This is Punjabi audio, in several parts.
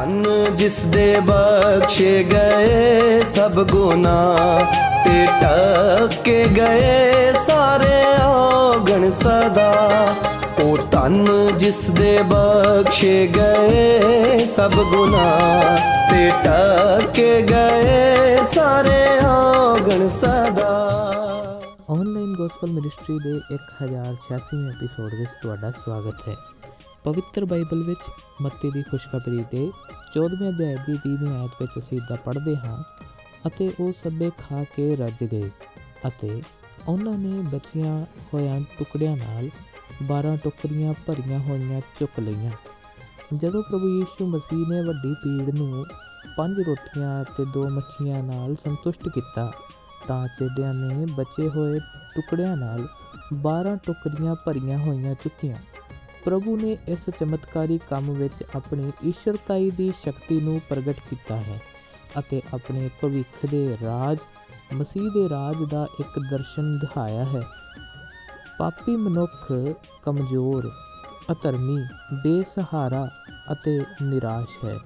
ਧੰਨ ਜਿਸ ਦੇ ਬਖਸ਼ੇ ਗਏ ਸਭ ਗੁਨਾਹ ਤੇ ਟੱਕੇ ਗਏ ਸਾਰੇ ਔਗਣ ਸਦਾ। ਉਹ ਧੰਨ ਜਿਸ ਦੇ ਬਖਸ਼ੇ ਗਏ ਸਭ ਗੁਨਾਹ ਤੇ ਟੱਕੇ ਗਏ ਸਾਰੇ ਔਗਣ ਸਦਾ। ਆਨਲਾਈਨ ਗੋਸਪਲ ਮਿਨਿਸਟਰੀ ਦੇ 1086ਵੇਂ ਐਪੀਸੋਡ ਵਿੱਚ ਤੁਹਾਡਾ ਸਵਾਗਤ ਹੈ। ਪਵਿੱਤਰ ਬਾਈਬਲ ਵਿੱਚ ਮੱਤੀ ਦੀ ਖੁਸ਼ਖਬਰੀ ਦੇ 14ਵੇਂ ਅਧਿਆਇ ਦੀ 20ਵੀਂ ਆਇਤ ਵਿੱਚ ਅਸੀਂ ਦਾ ਪੜ੍ਹਦੇ ਹਾਂ, ਅਤੇ ਉਹ ਸਭੇ ਖਾ ਕੇ ਰੱਜ ਗਏ ਅਤੇ ਉਹਨਾਂ ਨੇ ਬਚੀਆਂ ਹੋਇਆਂ ਟੁਕੜਿਆਂ ਨਾਲ 12 ਟੋਕਰੀਆਂ ਭਰੀਆਂ ਹੋਈਆਂ ਚੁੱਕ ਲਈਆਂ। ਜਦੋਂ ਪ੍ਰਭੂ ਯੀਸ਼ੂ ਮਸੀਹ ਨੇ ਵੱਡੀ ਭੀੜ ਨੂੰ ਪੰਜ ਰੋਟੀਆਂ ਅਤੇ ਦੋ ਮੱਛੀਆਂ ਨਾਲ ਸੰਤੁਸ਼ਟ ਕੀਤਾ, ਤਾਂ ਚੇਲਿਆਂ ਨੇ ਬਚੇ ਹੋਏ ਟੁਕੜਿਆਂ ਨਾਲ 12 ਟੋਕਰੀਆਂ ਭਰੀਆਂ ਹੋਈਆਂ ਚੁੱਕੀਆਂ। ਪ੍ਰਭੂ ਨੇ ਇਸ ਚਮਤਕਾਰੀ ਕੰਮ ਵਿੱਚ ਆਪਣੀ ਈਸ਼ਰਤਾਈ ਦੀ ਸ਼ਕਤੀ ਨੂੰ ਪ੍ਰਗਟ ਕੀਤਾ ਹੈ ਅਤੇ ਆਪਣੇ ਭਵਿੱਖ ਦੇ ਰਾਜ, ਮਸੀਹ ਦੇ ਰਾਜ ਦਾ ਇੱਕ ਦਰਸ਼ਨ ਦਿਖਾਇਆ ਹੈ। ਪਾਪੀ ਮਨੁੱਖ ਕਮਜ਼ੋਰ, ਅਧਰਮੀ, ਬੇਸਹਾਰਾ ਅਤੇ ਨਿਰਾਸ਼ ਹੈ,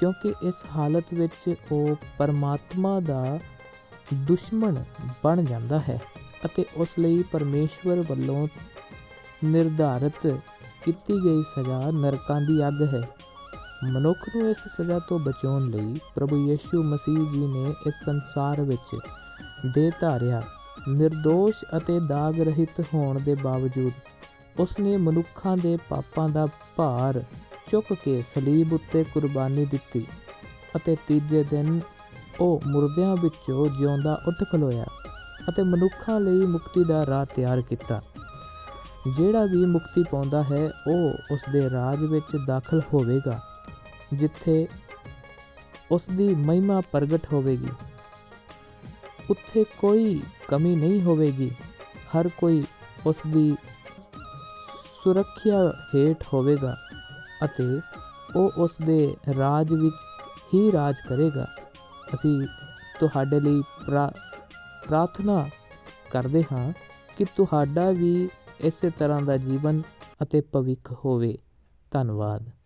ਕਿਉਂਕਿ ਇਸ ਹਾਲਤ ਵਿੱਚ ਉਹ ਪਰਮਾਤਮਾ ਦਾ ਦੁਸ਼ਮਣ ਬਣ ਜਾਂਦਾ ਹੈ ਅਤੇ ਉਸ ਲਈ ਪਰਮੇਸ਼ਵਰ ਵੱਲੋਂ ਨਿਰਧਾਰਿਤ ਕੀਤੀ ਗਈ ਸਜ਼ਾ ਨਰਕਾਂ ਦੀ ਅੱਗ ਹੈ। ਮਨੁੱਖ ਨੂੰ ਇਸ ਸਜ਼ਾ ਤੋਂ ਬਚਾਉਣ ਲਈ ਪ੍ਰਭੂ ਯੀਸ਼ੂ ਮਸੀਹ ਜੀ ਨੇ ਇਸ ਸੰਸਾਰ ਵਿੱਚ ਦੇ ਧਾਰਿਆ નિર્ਦੋਸ਼ ਅਤੇ ਦਾਗ ਰਹਿਤ ਹੋਣ ਦੇ ਬਾਵਜੂਦ ਉਸ ਨੇ ਮਨੁੱਖਾਂ ਦੇ ਪਾਪਾਂ ਦਾ ਭਾਰ ਚੁੱਕ ਕੇ ਸਲੀਬ ਉੱਤੇ ਕੁਰਬਾਨੀ ਦਿੱਤੀ ਅਤੇ ਤੀਜੇ ਦਿਨ ਉਹ ਮੁਰਦਿਆਂ ਵਿੱਚੋਂ ਜਿਉਂਦਾ ਉੱਠ ਖਲੋਇਆ ਅਤੇ ਮਨੁੱਖਾਂ ਲਈ ਮੁਕਤੀ ਦਾ ਰਾਹ ਤਿਆਰ ਕੀਤਾ। ਜਿਹੜਾ ਵੀ ਮੁਕਤੀ ਪਾਉਂਦਾ ਹੈ, ਉਹ ਉਸ ਦੇ ਰਾਜ ਵਿੱਚ ਦਾਖਲ ਹੋਵੇਗਾ, ਜਿੱਥੇ ਉਸ ਦੀ ਮਹਿਮਾ ਪ੍ਰਗਟ ਹੋਵੇਗੀ। ਉੱਥੇ ਕੋਈ ਕਮੀ ਨਹੀਂ ਹੋਵੇਗੀ। ਹਰ ਕੋਈ ਉਸ ਦੀ ਸੁਰੱਖਿਆ ਹੇਠ ਹੋਵੇਗਾ ਅਤੇ ਉਹ ਉਸ ਦੇ ਰਾਜ ਵਿੱਚ ਹੀ ਰਾਜ ਕਰੇਗਾ। ਅਸੀਂ ਤੁਹਾਡੇ ਲਈ ਪ੍ਰਾ- ਪ੍ਰਾਰਥਨਾ ਕਰਦੇ ਹਾਂ ਕਿ ਤੁਹਾਡਾ ਵੀ ਇਸੇ ਤਰ੍ਹਾਂ ਦਾ ਜੀਵਨ ਅਤੇ ਭਵਿੱਖ ਹੋਵੇ। ਧੰਨਵਾਦ।